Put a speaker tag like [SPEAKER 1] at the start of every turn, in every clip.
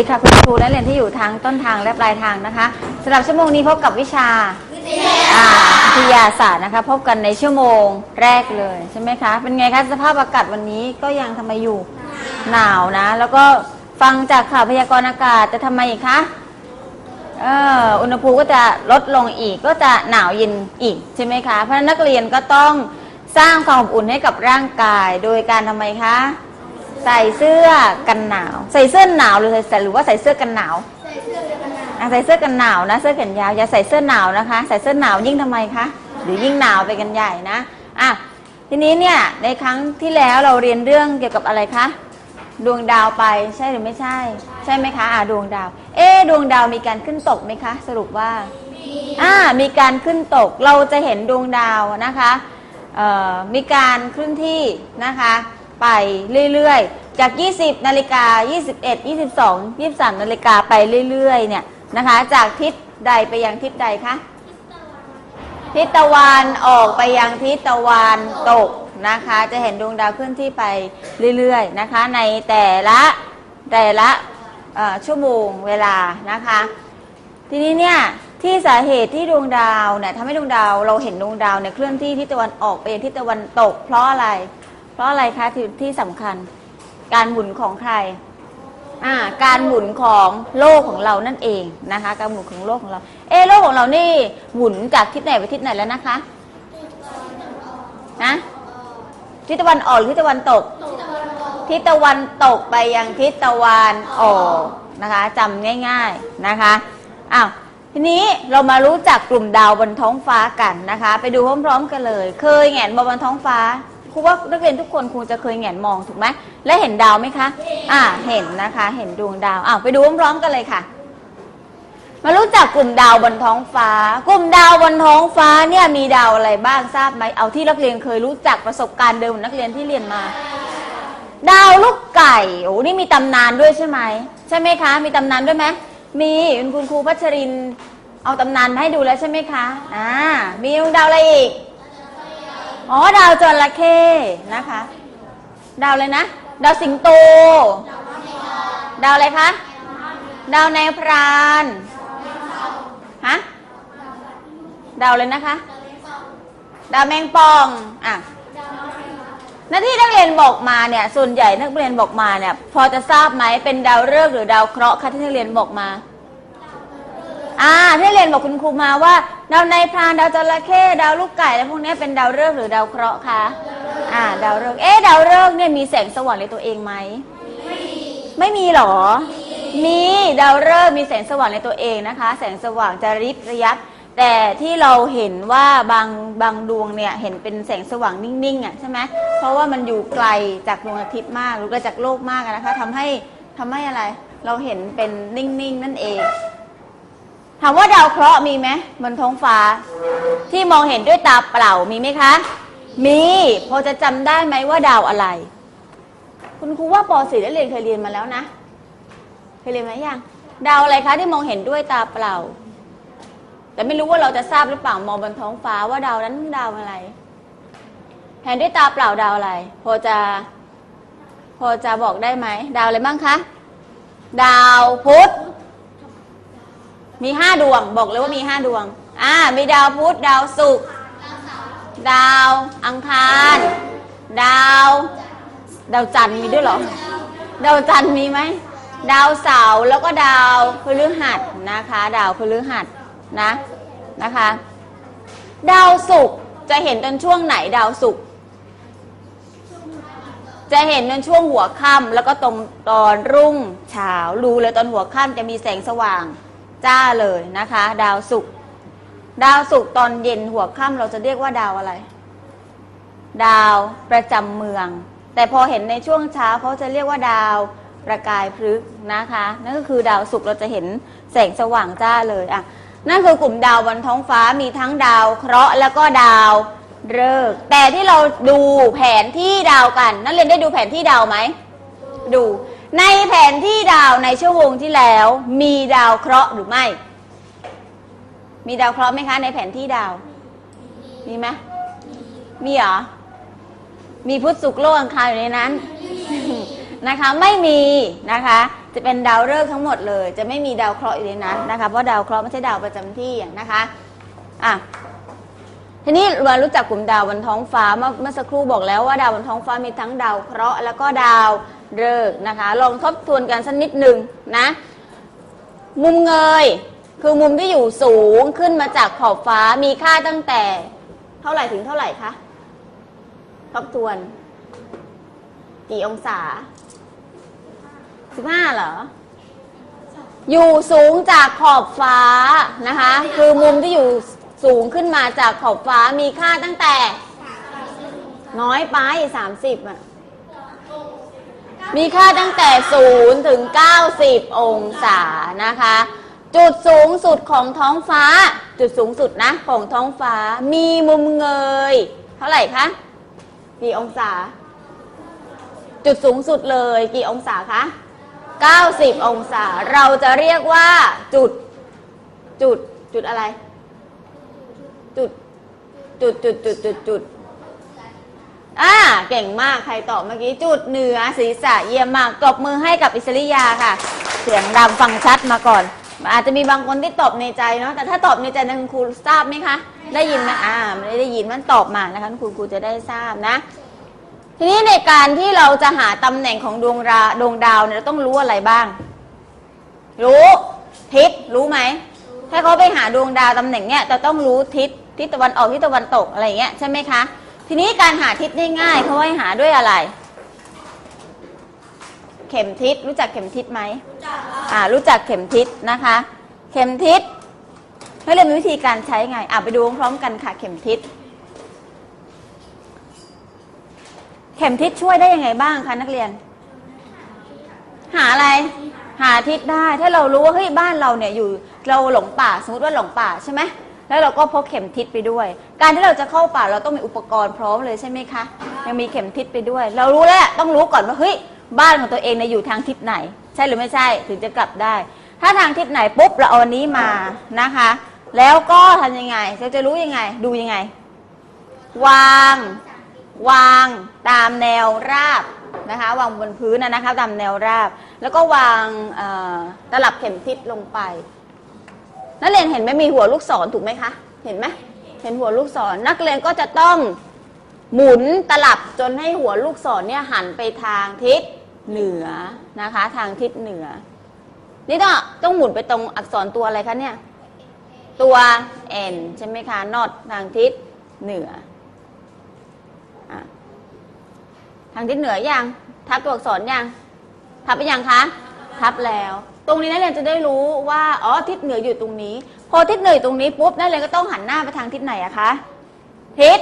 [SPEAKER 1] ดีค่ะคุณครูและเรียนที่อยู่ทางต้นทางและปลายทางนะคะสำหรับชั่วโมงนี้พบกับวิชาอ่าวิทยาศาสตร์นะคะ พบกันในชั่วโมงแรกเลยใช่ไหมคะ เป็นไงคะสภาพอากาศวันนี้ก็ยังทำไมอยู่หนาวนะ แล้วก็ฟังจากข่าวพยากรณ์อากาศจะทำไมอีกคะเอออุณหภูมิก็จะลดลงอีกก็จะหนาวเย็นอีกใช่ไหมคะเพราะนักเรียนก็ต้องสร้างความอบอุ่นให้กับร่างกายโดยการทำไมคะ ใส่เสื้อกันหนาว ใส่เสื้อหนาวหรือใส่หรือว่าใส่เสื้อกันหนาวอะใส่เสื้อกันหนาวนะ เสื้อแขนยาวอย่าใส่เสื้อหนาวนะคะ ใส่เสื้อหนาวยิ่งทำไมคะหรือยิ่งหนาวไปกันใหญ่นะอะทีนี้เนี่ยในครั้งที่แล้วเราเรียนเรื่องเกี่ยวกับอะไรคะดวงดาวไปใช่หรือไม่ใช่ ใช่ไหมคะอะดวงดาว เอ๊ะดวงดาวมีการขึ้นตกไหมคะ สรุปว่าอ่ามีการขึ้นตกเราจะเห็นดวงดาวนะคะเอ่อมีการเคลื่อนที่นะคะ ไปเรื่อยๆ จาก 20 นาฬิกา 21 22 23 นาฬิกาไปเรื่อยๆ เนี่ยนะคะ จากทิศใดไปยังทิศใดคะ ทิศตะวันออกไปยังทิศตะวันตกนะคะ จะเห็นดวงดาวเคลื่อนที่ไปเรื่อยๆ นะคะ ในแต่ละแต่ละชั่วโมงเวลานะคะ ทีนี้เนี่ยที่สาเหตุที่ดวงดาวเนี่ยทำให้ดวงดาวเราเห็นดวงดาวเนี่ยเคลื่อนที่ทิศตะวันออกไปยังทิศตะวันตก เพราะอะไร ราะอะไรคะที่ที่สำคัญ การหมุนของใครอ่าการหมุนของโลกของเรานั่นเองนะคะ การหมุนของโลกของเรา เอะโลกของเรานี่หมุนจากทิศไหนไปทิศไหนแล้วนะคะนะทิศตะวันออกหรือทิศตะวันตก ทิศตะวันตกไปยังทิศตะวันออกนะคะจำง่าย ๆนะคะอ้าวทีนี้เรามารู้จักกลุ่มดาวบนท้องฟ้ากันนะคะ ไปดูพร้อมๆกันเลย เคยแงนมองบนท้องฟ้า ครูว่านักเรียนทุกคนคงจะเคยแหงนมองถูกไหมและเห็นดาวไหมคะ อ่า เห็นนะคะ เห็นดวงดาวอ้าวไปดูพร้อมๆกันเลยค่ะ มารู้จักกลุ่มดาวบนท้องฟ้า กลุ่มดาวบนท้องฟ้าเนี่ยมีดาวอะไรบ้างทราบไหมเอาที่นักเรียนเคยรู้จักประสบการณ์เดิมนักเรียนที่เรียนมา ดาวลูกไก่โอ้นี่มีตำนานด้วยใช่ไหมใช่ไหมคะ มีตำนานด้วยไหมมีคุณครูพัชรินเอาตำนานมาให้ดูแล้วใช่ไหมคะอ่ามีดาวอะไรอีก อ๋อดาวจระเข้นะคะ ดาวเลยนะ ดาวสิงโต ดาวอะไรคะ ดาวแนพรานฮะดาวเลยนะคะ ดาวแมงป่องอะหน้าที่นักเรียนบอกมาเนี่ย ส่วนใหญ่นักเรียนบอกมาเนี่ย พอจะทราบไหมเป็นดาวฤกษ์หรือดาวเคราะห์คะที่นักเรียนบอกมา อ่าที่นักเรียนบอกคุณครูมาว่า ดาวในพรานดาวจระเข้ดาวลูกไก่แล้วพวกนี้เป็นดาวฤกษ์หรือดาวเคราะห์คะอ่า ดาวฤกษ์เอ๊ะดาวฤกษ์เนี่ยมีแสงสว่างในตัวเองไหมไม่มีหรอ มีดาวฤกษ์มีแสงสว่างในตัวเองนะคะ แสงสว่างจะริบระยับแต่ที่เราเห็นว่าบางบางดวงเนี่ยเห็นเป็นแสงสว่างนิ่งๆอะใช่ไหมเพราะว่ามันอยู่ไกลจากดวงอาทิตย์มากหรือไกลจากโลกมากนะคะทำให้ทำให้อะไร เราเห็นเป็นนิ่งๆนั่นเอง ถามว่าดาวเคราะห์มีไหมบนท้องฟ้า ที่มองเห็นด้วยตาเปล่ามีไหมคะ มีพอจะจำได้ไหมว่าดาวอะไร คุณครูว่าป .4 ได้เรียนเคยเรียนมาแล้วนะ เคยเรียนไหมยังดาวอะไรคะที่มองเห็นด้วยตาเปล่า แต่ไม่รู้ว่าเราจะทราบหรือเปล่ามองบนท้องฟ้าว่าดาวนั้นดาวอะไรเห็นด้วยตาเปล่าดาวอะไร พอจะพอจะบอกได้ไหมดาวอะไรบ้างคะ ดาวพุธ มีห้าดวง บอกเลยว่ามีห้าดวง อ่า มีดาวพุธดาวศุกร์ดาวอังคาร ดาว ดาวจันทร์มีด้วยเหรอ ดาวจันทร์มีไหม ดาวเสาร์แล้วก็ดาวพฤหัสนะคะ ดาวพฤหัสนะนะคะ ดาวศุกร์จะเห็นตอนช่วงไหนดาวศุกร์จะเห็นตอนช่วงหัวค่ำแล้วก็ตรงตอนรุ่งเช้ารู้เลยตอนหัวค่ำจะมีแสงสว่าง จ้าเลยนะคะ ดาวศุกร์ดาวศุกร์ตอนเย็นหัวค่ำเราจะเรียกว่าดาวอะไร ดาวประจำเมือง แต่พอเห็นในช่วงเช้าเขาจะเรียกว่าดาวประกายพฤกษ์นะคะ นั่นก็คือดาวศุกร์เราจะเห็นแสงสว่างจ้าเลยอะนั่นคือกลุ่มดาวบนท้องฟ้ามีทั้งดาวเคราะห์แล้วก็ดาวฤกษ์แต่ที่เราดูแผนที่ดาวกัน นักเรียนได้ดูแผนที่ดาวไหมดู ในแผนที่ดาวในชั่วโมงที่แล้ว มีดาวเคราะห์หรือไม่ มีดาวเคราะห์ไหมคะ ในแผนที่ดาว มีไหมมีเหรอ มีพุธศุกร์โลกอังคารอยู่ในนั้นนะคะ ไม่มีนะคะ จะเป็นดาวฤกษ์ทั้งหมดเลย จะไม่มีดาวเคราะห์อยู่ในนั้นนะคะ เพราะดาวเคราะห์ไม่ใช่ดาวประจำที่นะคะอะทีนี้เรารู้จักกลุ่มดาวบนท้องฟ้าเมื่อเมื่อสักครู่บอกแล้วว่าดาวบนท้องฟ้ามีทั้งดาวเคราะห์แล้วก็ดาว ฤกษ์นะคะ ลองทบทวนกันสักนิดหนึ่งนะ มุมเงย คือมุมที่อยู่สูงขึ้นมาจากขอบฟ้ามีค่าตั้งแต่ เท่าไหร่ถึงเท่าไหร่คะทบทวน กี่องศาสิบห้าเหรอ อยู่สูงจากขอบฟ้านะคะ คือมุมที่อยู่สูงขึ้นมาจากขอบฟ้ามีค่าตั้งแต่ น้อยไปสามสิบอะ มีค่าตั้งแต่ศูนย์ถึงเก้าสิบองศานะคะ จุดสูงสุดของท้องฟ้า จุดสูงสุดนะของท้องฟ้า มีมุมเงย เท่าไหร่คะ กี่องศา จุดสูงสุดเลยกี่องศาคะ 90 องศา เราจะเรียกว่าจุด จุด จุดอะไร จุด จุด จุด จุด จุดจุด อ่าเก่งมากใครตอบเมื่อกี้จุดเหนือศีรษะเยี่ยมมากตบมือให้กับอิสริยาค่ะ เสียงดังฟังชัดมาก่อน อาจจะมีบางคนที่ตอบในใจเนาะแต่ถ้าตอบในใจนะคุณครูทราบไหมคะ ได้ยินไหมอ่าไม่ได้ยินมันตอบมานะคะคุณครูจะได้ทราบนะ ทีนี้ในการที่เราจะหาตำแหน่งของดวงราดวงดาวเนี่ยเราต้องรู้อะไรบ้าง รู้ทิศรู้ไหมถ้าเขาไปหาดวงดาวตำแหน่งเนี่ยจะต้องรู้ทิศทิศตะวันออกทิศตะวันตกอะไรอย่างเงี้ยใช่ไหมคะ ทีนี้การหาทิศได้ง่ายเขาให้หาด้วยอะไร เข็มทิศรู้จักเข็มทิศไหมอ่ารู้จักเข็มทิศนะคะ เข็มทิศให้เรียนวิธีการใช้ไงอ่าไปดูพร้อมกันค่ะ เข็มทิศเข็มทิศช่วยได้ยังไงบ้างคะนักเรียน หาอะไร หาทิศได้ถ้าเรารู้ว่าเฮ้ยบ้านเราเนี่ยอยู่เราหลงป่าสมมติว่าหลงป่าใช่ไหม แล้วเราก็พกเข็มทิศไปด้วย การที่เราจะเข้าป่าเราต้องมีอุปกรณ์พร้อมเลยใช่ไหมคะ ยังมีเข็มทิศไปด้วย เรารู้แล้วต้องรู้ก่อนว่าเฮ้ยบ้านของตัวเองเนี่ยอยู่ทางทิศไหน ใช่หรือไม่ใช่ถึงจะกลับได้ ถ้าทางทิศไหนปุ๊บเราเอาอันนี้มานะคะ แล้วก็ทำยังไงเราจะรู้ยังไง ดูยังไง วาง วางตามแนวราบนะคะวางบนพื้นนะนะคะตามแนวราบ แล้วก็วางตลับเข็มทิศลงไป นักเรียนเห็นไหมมีหัวลูกศรถูกไหมคะ เห็นไหมเห็นหัวลูกศร นักเรียนก็จะต้องหมุนตลับจนให้หัวลูกศรเนี่ยหันไปทางทิศเหนือนะคะ ทางทิศเหนือ นี่ต้องต้องหมุนไปตรงอักษรตัวอะไรคะเนี่ย ตัว n ใช่ไหมคะ not ทางทิศเหนืออทางทิศเหนือยังทับตัวอักษรยังทับไปยังคะ ทับแล้ว รงนี้นักเรียนจะได้รู้ว่าอ๋อทิศเหนืออยู่ตรงนี้ พอทิศเหนืออยู่ตรงนี้ปุ๊บนักเรียนก็ต้องหันหน้าไปทางทิศไหนอะคะทิศ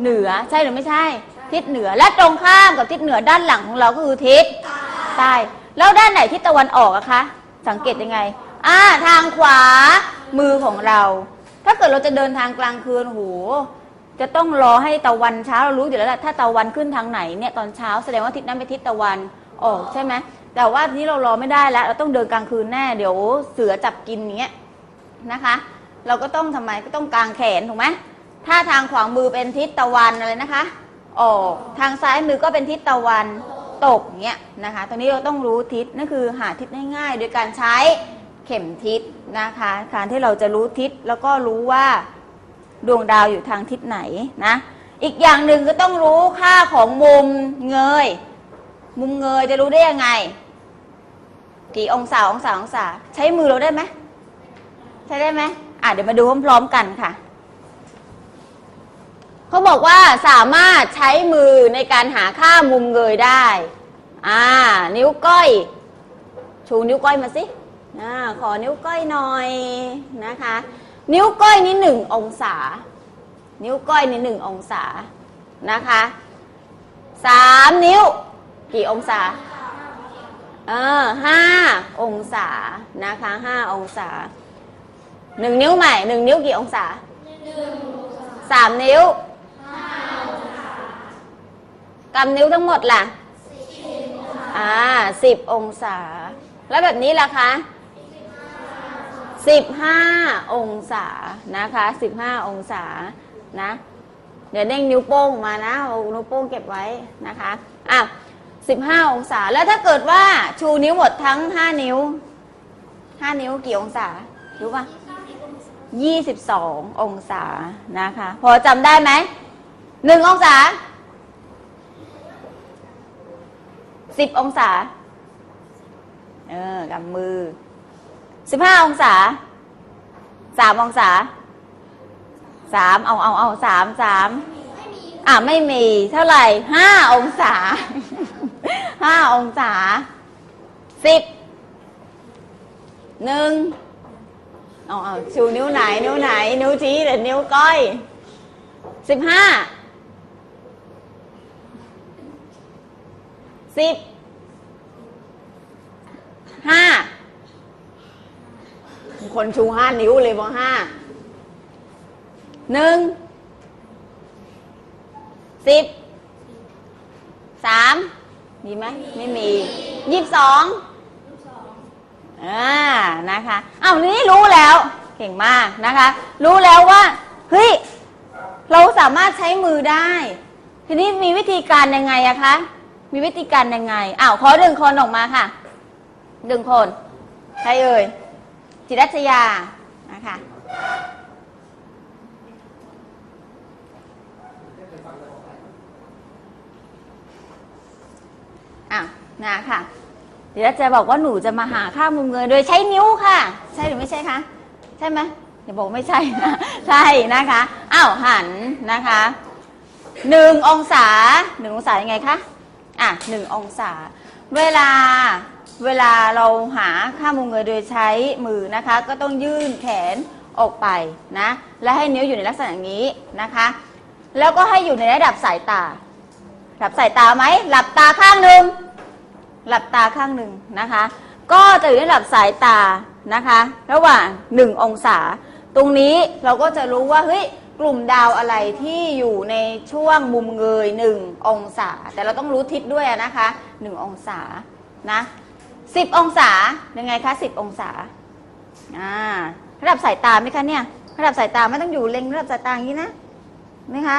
[SPEAKER 1] เหนือใช่หรือไม่ใช่ ทิศเหนือและตรงข้ามกับทิศเหนือด้านหลังของเราก็คือทิศใต้แล้วด้านไหนทิศตะวันออกอะคะสังเกตยังไงอ่าทางขวามือของเรา ถ้าเกิดเราจะเดินทางกลางคืนโหจะต้องรอให้ตะวันเช้าเรารู้อยู่แล้วแหละถ้าตะวันขึ้นทางไหนเนี่ยตอนเช้าแสดงว่าทิศนั้นเป็นทิศตะวันออกใช่ไหม แต่ว่าทีนี้เรารอไม่ได้แล้ว เราต้องเดินกลางคืนแน่ เดี๋ยวเสือจับกินอย่างเงี้ยนะคะ เราก็ต้องทำไมก็ต้องกางแขนถูกไหมถ้าทางขวามือเป็นทิศตะวันอะไรนะคะออกทางซ้ายมือก็เป็นทิศตะวันตกอย่างเงี้ยนะคะตรงนี้เราต้องรู้ทิศนั่นคือหาทิศง่ายๆ โดยการใช้เข็มทิศนะคะ การที่เราจะรู้ทิศแล้วก็รู้ว่าดวงดาวอยู่ทางทิศไหนนะ อีกอย่างหนึ่งก็ต้องรู้ค่าของมุมเงย มุมเงยจะรู้ได้ยังไง กี่องศาองศาองศา ใช้มือเราได้ไหมใช้ได้ไหมอะเดี๋ยวมาดูพร้อมๆกันค่ะเขาบอกว่าสามารถใช้มือในการหาค่ามุมเงยได้ อ่า นิ้วก้อย ชูนิ้วก้อยมาสิอ่าขอนิ้วก้อยหน่อยนะคะ นิ้วก้อยนี่หนึ่งองศา นิ้วก้อยนี่หนึ่งองศานะคะสามนิ้ว กี่องศา เออห้าองศานะคะห้าองศาหนึ่งนิ้วใหม่หนึ่งนิ้วกี่องศาสามนิ้วกำนิ้วทั้งหมดล่ะอ่าสิบองศา แล้วแบบนี้ล่ะคะสิบห้าองศานะคะสิบห้าองศานะ เดี๋ยวเด้งนิ้วโป้งมานะเอานิ้วโป้งเก็บไว้นะคะอะ 15 องศา แล้วถ้าเกิดว่าชูนิ้วหมดทั้ง 5 นิ้ว 5 นิ้วกี่องศา รู้ป่ะ22 องศานะคะ พอจำได้ไหมหนึ่งองศา 10 องศา เออกำมือ 15 องศา 3 องศา 3 เอาเอาเอาสามสาม อะไม่มีเท่าไหร่ห้าองศาห้าองศาสิบหนึ่งเอาเอาชูนิ้วไหน นิ้วไหน นิ้วชี้หรือนิ้วก้อยสิบห้าสิบห้าคนชูห้านิ้วเลยบอห้าหนึ่ง สิบสามมีไหมไม่มียี่สิบสองอ่านะคะอ้าวนี้รู้แล้วเก่งมากนะคะ รู้แล้วว่าเฮ้ยเราสามารถใช้มือได้ ทีนี้มีวิธีการยังไงอะคะมีวิธีการยังไงอ้าวขอดึงคนออกมาค่ะดึงคนใครเอ่ยจิรัชยานะคะ อะ นะค่ะ เดี๋ยวจะบอกว่าหนูจะมาหาค่ามุมเงินโดยใช้นิ้วค่ะ ใช่หรือไม่ใช่คะใช่ไหมอย่าบอกไม่ใช่นะใช่นะคะอ้าวหันนะคะหนึ่งองศาหนึ่งองศายังไงคะอะหนึ่งองศา เวลาเวลาเราหาค่ามุมเงินโดยใช้มือนะคะ ก็ต้องยื่นแขนออกไปนะและให้นิ้วอยู่ในลักษณะอย่างนี้นะคะ แล้วก็ให้อยู่ในระดับสายตาหลับสายตาไหมหลับตาข้างหนึ่ง หลับตาข้างหนึ่งนะคะ ก็จะอยู่ในระดับสายตานะคะ ระหว่าง 1 องศา ตรงนี้เราก็จะรู้ว่าเฮ้ยกลุ่มดาวอะไรที่อยู่ในช่วงมุมเงย 1 องศา แต่เราต้องรู้ทิศด้วยอะนะคะ 1 องศานะ10 องศายังไงคะ10 องศาอ่าระดับสายตาไหมคะเนี่ยระดับสายตาไม่ต้องอยู่เล็งระดับสายตาอย่างนี้นะนะคะ